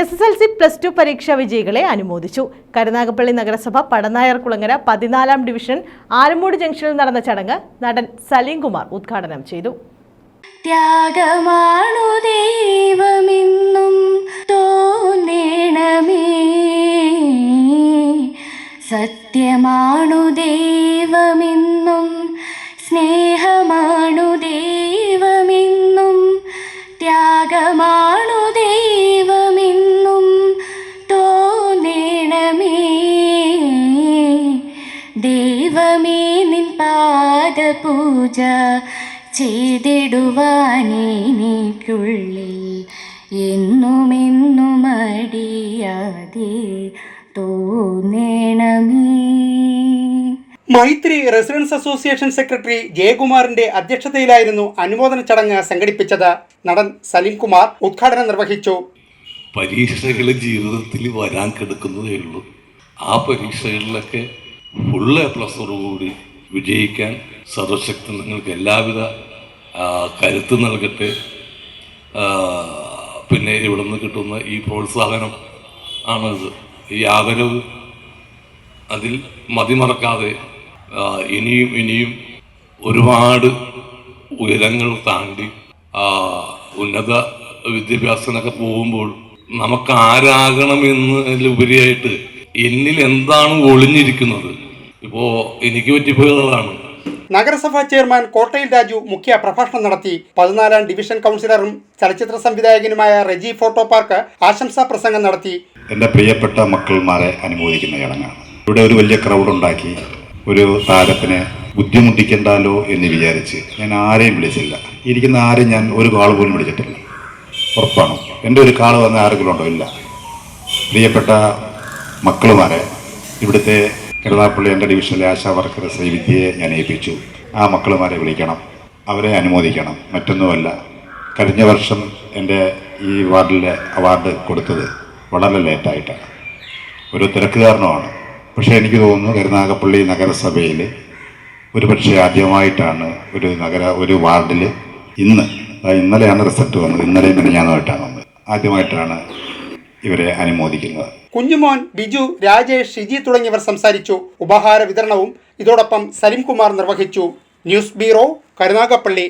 S S L C plus two പരീക്ഷാ വിജയികളെ അനുമോദിച്ചു. കരുനാഗപ്പള്ളി നഗരസഭ പടനായർ കുളങ്ങര പതിനാലാം ഡിവിഷൻ ആലമ്മൂട് ജംഗ്ഷനിൽ നടന്ന ചടങ്ങ് നടൻ സലീം കുമാർ ഉദ്ഘാടനം ചെയ്തു. സത്യമാണു ദൈവമെന്നും സ്നേഹമാണു ദൈവമെന്നും ദൈവമേ നിൻ പാദ പാദപൂജ ചെയ്തിടുവാനെനിക്കുള്ളിൽ എന്നുമെന്നും അടിയാതെ തോന്നണമേ. മൈത്രി റെസിഡൻസ് അസോസിയേഷൻ സെക്രട്ടറി ജയകുമാറിന്റെ അധ്യക്ഷതയിലായിരുന്നു അനുമോദന ചടങ്ങ് സംഘടിപ്പിച്ചത്. നടൻ സലീം കുമാർ ഉദ്ഘാടനം നിർവഹിച്ചു. പരീക്ഷകൾ ജീവിതത്തിൽ വരാൻ കിടക്കുന്നതേ ഉള്ളൂ. ആ പരീക്ഷകളിലൊക്കെ ഫുൾ എ വിജയിക്കാൻ സർവശക്തി നിങ്ങൾക്ക് എല്ലാവിധ കരുത്ത് നൽകട്ടെ. പിന്നെ ഇവിടെ നിന്ന് കിട്ടുന്ന ഈ പ്രോത്സാഹനം ആണത് ഈ ആദരവ് അതിൽ മതിമറക്കാതെ മറക്കാതെ ഇനിയും ഇനിയും ഒരുപാട് ഉയരങ്ങൾ താണ്ടി ഉന്നത വിദ്യാഭ്യാസത്തിനൊക്കെ പോകുമ്പോൾ നമുക്ക് ആരാകണമെന്നതിലുപരിയായിട്ട് എന്നിൽ എന്താണ് ഒളിഞ്ഞിരിക്കുന്നത്? ഇപ്പോൾ എനിക്ക് പറ്റിപ്പോയതാണ് നഗരസഭാ ചെയർമാൻ കോട്ടയിൽ രാജു മുഖ്യ പ്രഭാഷണം നടത്തി. പതിനാലാം ഡിവിഷൻ കൗൺസിലറും ചലച്ചിത്ര സംവിധായകനുമായ റെജി ഫോട്ടോ പാർക്ക് ആശംസാ പ്രസംഗം നടത്തി. എന്റെ പ്രിയപ്പെട്ട മക്കൾമാരെ അനുമോദിക്കുന്ന ചടങ്ങാണ്. ഇവിടെ ഒരു വലിയ ക്രൗഡ് ഉണ്ടാക്കി ഒരു താരത്തിനെ ബുദ്ധിമുട്ടിക്കണ്ടല്ലോ എന്ന് വിചാരിച്ച് ഞാൻ ആരെയും വിളിച്ചില്ല. ഇരിക്കുന്ന ആരെയും ഞാൻ ഒരു കാൾ പോലും വിളിച്ചിട്ടില്ല. ഉറപ്പാണ്? എന്റെ ഒരു കാൾ വന്ന ആരെങ്കിലും ഉണ്ടോ? ഇല്ല. പ്രിയപ്പെട്ട മക്കളുമാരെ ഇവിടുത്തെ കരുതാപ്പള്ളി എന്റെ ഡിവിഷനിലെ ആശാ വർക്കർ ശ്രീവിദ്യയെ ഞാൻ ഏൽപ്പിച്ചു. ആ മക്കളുമാരെ വിളിക്കണം. അവരെ അനുമോദിക്കണം. മറ്റൊന്നുമല്ല. കഴിഞ്ഞ വർഷം എന്റെ ഈ വാർഡിലെ അവാർഡ് കൊടുത്തത് വളരെ ലേറ്റായിട്ടാണ്. ഒരു തിരക്ക് കാരണമാണ് പക്ഷേ എനിക്ക് തോന്നുന്നു കരുനാഗപ്പള്ളി നഗരസഭയിൽ ഒരു പക്ഷേ ആദ്യമായിട്ടാണ് ഒരു നഗര ഒരു വാർഡിൽ ഇന്ന് ഇന്നലെയാണ് റിസൾട്ട് വന്നത്. ഇന്നലെയും മിനിഞ്ഞാന്നുമായിട്ടാണ് വന്നത്. ആദ്യമായിട്ടാണ് ഇവരെ അനുമോദിക്കുന്നത്. കുഞ്ഞുമോൻ ബിജു രാജേഷ് ഷിജി തുടങ്ങിയവർ സംസാരിച്ചു. ഉപഹാര വിതരണവും ഇതോടൊപ്പം സലിംകുമാർ നിർവഹിച്ചു. News bureau Karunagappally.